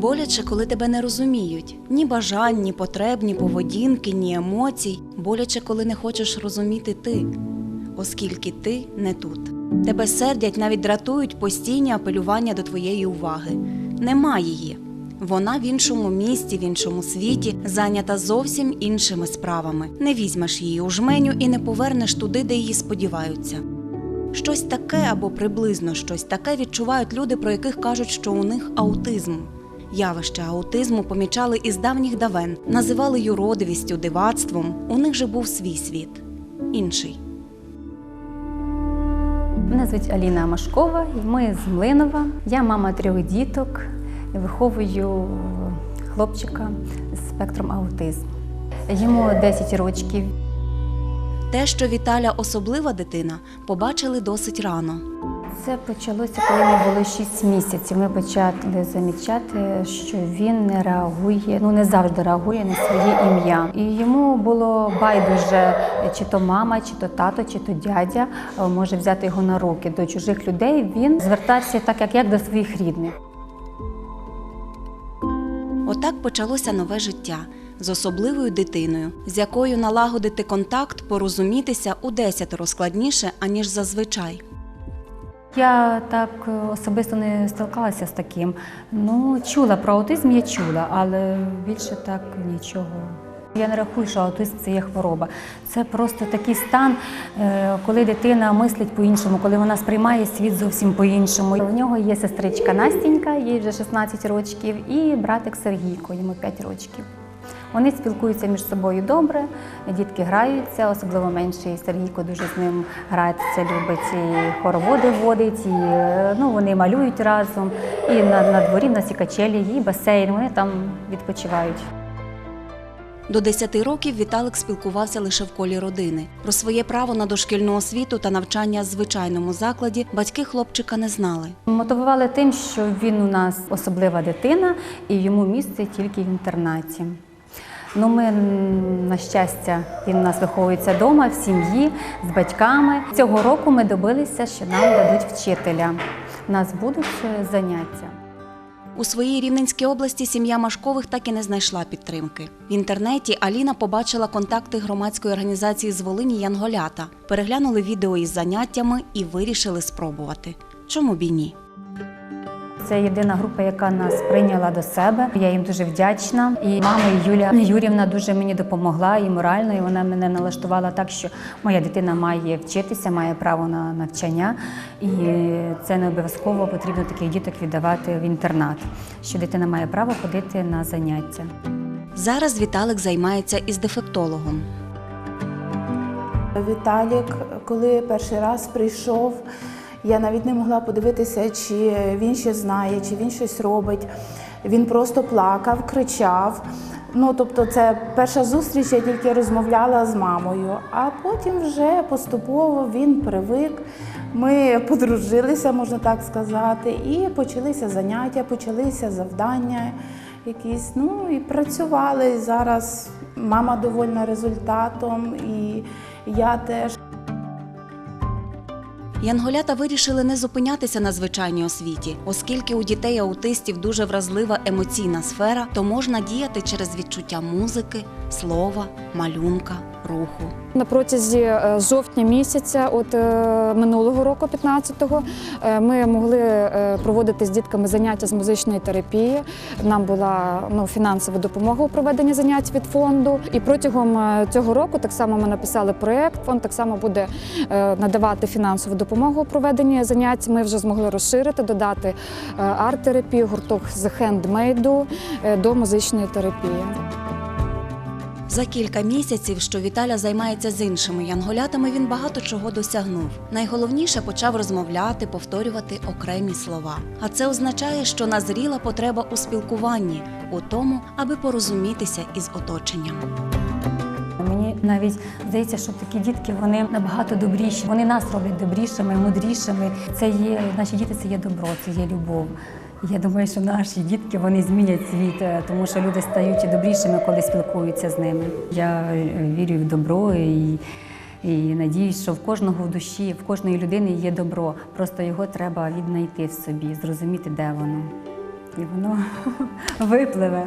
Боляче, коли тебе не розуміють ні бажань, ні потреб, ні поведінки, ні емоцій. Боляче, коли не хочеш розуміти ти, оскільки ти не тут. Тебе сердять, навіть дратують постійні апелювання до твоєї уваги. Нема її. Вона в іншому місті, в іншому світі, зайнята зовсім іншими справами. Не візьмеш її у жменю і не повернеш туди, де її сподіваються. Щось таке або приблизно щось таке відчувають люди, про яких кажуть, що у них аутизм. Явище аутизму помічали із давніх давен, називали юродивістю, дивацтвом. У них же був свій світ, інший. Мене звуть Аліна Машкова, ми з Млинова. Я мама трьох діток, і виховую хлопчика з спектром аутизму. Йому 10 років. Те, що Віталя особлива дитина, побачили досить рано. Це почалося, коли йому було 6 місяців. Ми почали замічати, що він не реагує, ну не завжди реагує на своє ім'я. І йому було байдуже, чи то мама, чи то тато, чи то дядя е, може взяти його на руки. До чужих людей він звертався так, як, як до своїх рідних. Отак почалося нове життя з особливою дитиною, з якою налагодити контакт, порозумітися у десятеро складніше, аніж зазвичай. Я так е, особисто не стикалася з таким. Ну, чула про аутизм, я чула, але більше так нічого. Я не рахую, що аутизм це є хвороба. Це просто такий стан, е, коли дитина мислить по-іншому, коли вона сприймає світ зовсім по-іншому. У нього є сестричка Настінька, їй вже 16 років, і братик Сергійко, йому 5 років. Вони спілкуються між собою добре, дітки граються, особливо менший Сергійко дуже з ним гратися, любить і хороводи водить, і е, ну, вони малюють разом. І на, на дворі в нас і качелі, і басейн, вони там відпочивають. До 10 років Віталик спілкувався лише в колі родини. Про своє право на дошкільну освіту та навчання в звичайному закладі батьки хлопчика не знали. Мотивували тим, що він у нас особлива дитина і йому місце тільки в інтернаті. Ну, ми, на щастя, він у нас виховується вдома, в сім'ї, з батьками. Цього року ми добилися, що нам дадуть вчителя. У нас будуть е, заняття. У своїй Рівненській області сім'я Машкових так і не знайшла підтримки. В інтернеті Аліна побачила контакти громадської організації з Волині Янголята, переглянули відео із заняттями і вирішили спробувати. Чому б і ні? Це єдина група, яка нас прийняла до себе. Я їм дуже вдячна. І мама Юлія Юрівна дуже мені допомогла і морально. І вона мене налаштувала так, що моя дитина має вчитися, має право на навчання, і це не обов'язково потрібно таких діток віддавати в інтернат. Що дитина має право ходити на заняття. Зараз Віталик займається із дефектологом. Віталік, коли перший раз прийшов, я навіть не могла подивитися, чи він щось знає, чи він щось робить. Він просто плакав, кричав. Ну, тобто, це перша зустріч, я тільки розмовляла з мамою, а потім вже поступово він привик. Ми подружилися, можна так сказати, і почалися заняття, почалися завдання якісь. Ну і працювали. Зараз мама довольна результатом, і я теж. Янголята вирішили не зупинятися на звичайній освіті, оскільки у дітей аутистів дуже вразлива емоційна сфера, то можна діяти через відчуття музики, слова, малюнка, руху. На протязі е, жовтня місяця, от е, минулого року, 15-го, е, ми могли проводити з дітками заняття з музичної терапії. Нам була ну, фінансова допомога у проведенні занять від фонду. І протягом цього року так само ми написали проєкт. Фонд так само буде надавати фінансову допомогу у проведенні занять. Ми вже змогли розширити, додати арт-терапію, гурток з хендмейду до музичної терапії. За кілька місяців, що Віталя займається з іншими янголятами, він багато чого досягнув. Найголовніше почав розмовляти, повторювати окремі слова. А це означає, що назріла потреба у спілкуванні, у тому, аби порозумітися із оточенням. Мені навіть здається, що такі дітки вони набагато добріші. Вони нас роблять добрішими, мудрішими. Це є наші діти, це є добро, це є любов. Я думаю, що наші дітки вони змінять світ, е, тому що люди стають добрішими, коли спілкуються з ними. Я е, вірю в добро і, і надіюсь, що в кожного в душі, в кожної людини є добро. Просто його треба віднайти в собі, зрозуміти, де воно. і воно випливе.